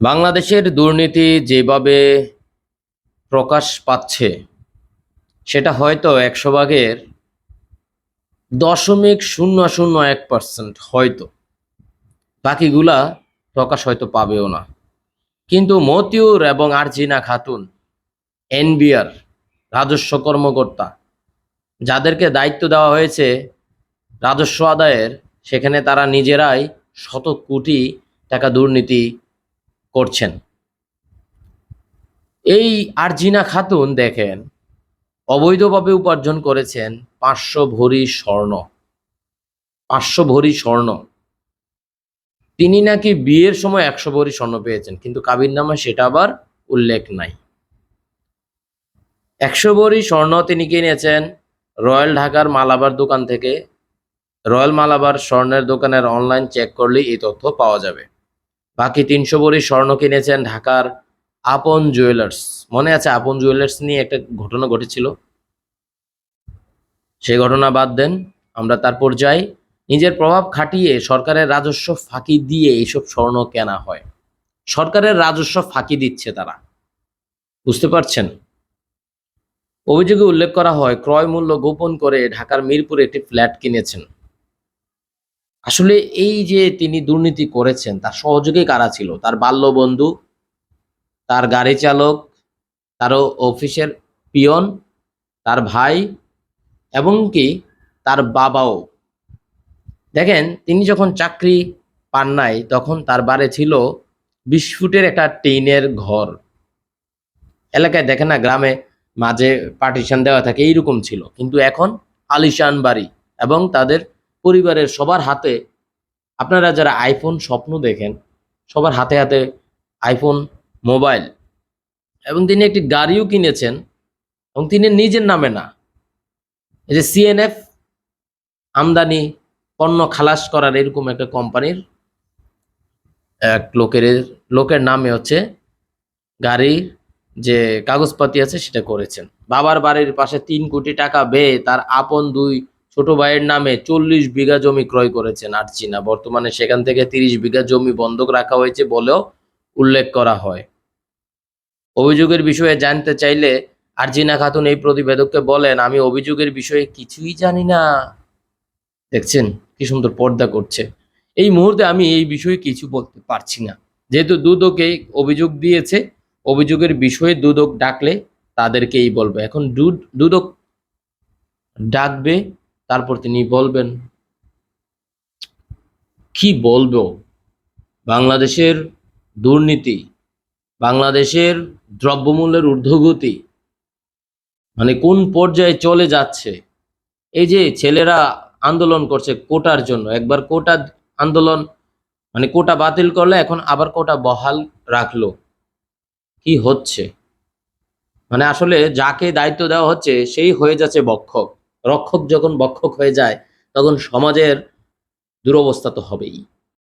বাংলাদেশের দুর্নীতি যেভাবে প্রকাশ পাচ্ছে, সেটা হয়তো একশো ভাগের দশমিক শূন্য শূন্য এক পার্সেন্ট হয়তো। বাকিগুলা প্রকাশ হয়তো পাবেও না। কিন্তু মতিউর এবং আরজিনা খাতুন, এনবিআর, রাজস্ব কর্মকর্তা, যাদেরকে দায়িত্ব দেওয়া হয়েছে রাজস্ব আদায়ের, সেখানে তারা নিজেরাই শত কোটি টাকা দুর্নীতি করছেন। এই আরজিনা খাতুন দেখেন, অবৈধভাবে উপার্জন করেছেন পাঁচশো ভরি স্বর্ণ। পাঁচশো ভরি স্বর্ণ। তিনি নাকি বিয়ের সময় একশো ভরি স্বর্ণ পেয়েছেন, কিন্তু কাবির নামে সেটা আবার উল্লেখ নাই। একশো ভরি স্বর্ণ তিনি কিনেছেন রয়্যাল ঢাকার মালাবার দোকান থেকে। রয়্যাল মালাবার স্বর্ণের দোকানের অনলাইন চেক করলেই এই তথ্য পাওয়া যাবে। বাকি তিনশো ভরি স্বর্ণ কিনেছেন ঢাকার আপন জুয়েলার্স। মনে আছে আপন জুয়েলার্স নিয়ে একটা ঘটনা ঘটেছিল? সেই ঘটনা বাদ দেন, আমরা তারপর যাই। নিজের প্রভাব খাটিয়ে সরকারের রাজস্ব ফাঁকি দিয়ে এইসব স্বর্ণ কেনা হয়। সরকারের রাজস্ব ফাঁকি দিচ্ছে তারা। বুঝতে পারছেন? অভিযোগে উল্লেখ করা হয়, ক্রয় মূল্য গোপন করে ঢাকার মিরপুরে একটি ফ্ল্যাট কিনেছেন। আসলে এই যে তিনি দুর্নীতি করেছেন, তার সহযোগী কারা ছিল? তার বাল্য বন্ধু তার গাড়ি চালক, তারও অফিসের পিয়ন, তার ভাই, এবং কি তার বাবাও। দেখেন, তিনি যখন চাকরি পান নাই, তখন তার বাড়ি ছিল বিশ ফুটের একটা টিনের ঘর। এলাকায় দেখেন না, গ্রামে মাঝে পার্টিশন দেওয়া থাকে, এইরকম ছিল। কিন্তু এখন আলিশান বাড়ি এবং তাদের পরিবারের সবার হাতে, আপনারা যারা আইফোন স্বপ্ন দেখেন, সবার হাতে হাতে আইফোন মোবাইল এবং তিনি একটি গাড়িও কিনেছেন এবং তিনি নিজের নামে না। এই যে সিএনএফ আমদানি পণ্য খালাস করার এরকম একটা কোম্পানির এক লোকের লোকের নামে হচ্ছে গাড়ির যে কাগজপাতি আছে সেটা করেছেন। বাবার বাড়ির পাশে তিন কোটি টাকা ব্যয়ে তার আপন দুই ছোট ভাইয়ের নামে চল্লিশ বিঘা জমি ক্রয় করেছেন আর্চিনা। বর্তমানে সেখান থেকে তিরিশ বিঘা জমি বন্ধক রাখা হয়েছে বলেও উল্লেখ করা হয়। অভিযোগের বিষয়ে জানতে চাইলে আরজিনা খাতুন এই প্রতিবেদককে বলেন, আমি অভিযোগের বিষয়ে কিছুই জানি না। দেখছেন কি সুন্দর পর্দা করছে। এই মুহূর্তে আমি এই বিষয়ে কিছু বলতে পারছি না। যেহেতু দুদকে অভিযোগ দিয়েছে, অভিযোগের বিষয়ে দুদক ডাকলে তাদেরকেই বলবে। এখন দুদ, দুদক ডাকবে তারপর তিনি বলবেন, কি বলব? বাংলাদেশের দুর্নীতি, বাংলাদেশের দ্রব্যমূল্যের ঊর্ধ্বগতি মানে কোন পর্যায়ে চলে যাচ্ছে? এই যে ছেলেরা আন্দোলন করছে কোটার জন্য, একবার কোটা আন্দোলন মানে কোটা বাতিল করলে এখন আবার কোটা বহাল রাখল। কি হচ্ছে? মানে আসলে যাকে দায়িত্ব দেওয়া হচ্ছে সেই হয়ে যাচ্ছে বক্ষক রক্ষক যখন বক্ষক হয়ে যায় তখন সমাজের দুরবস্থা তো হবেই।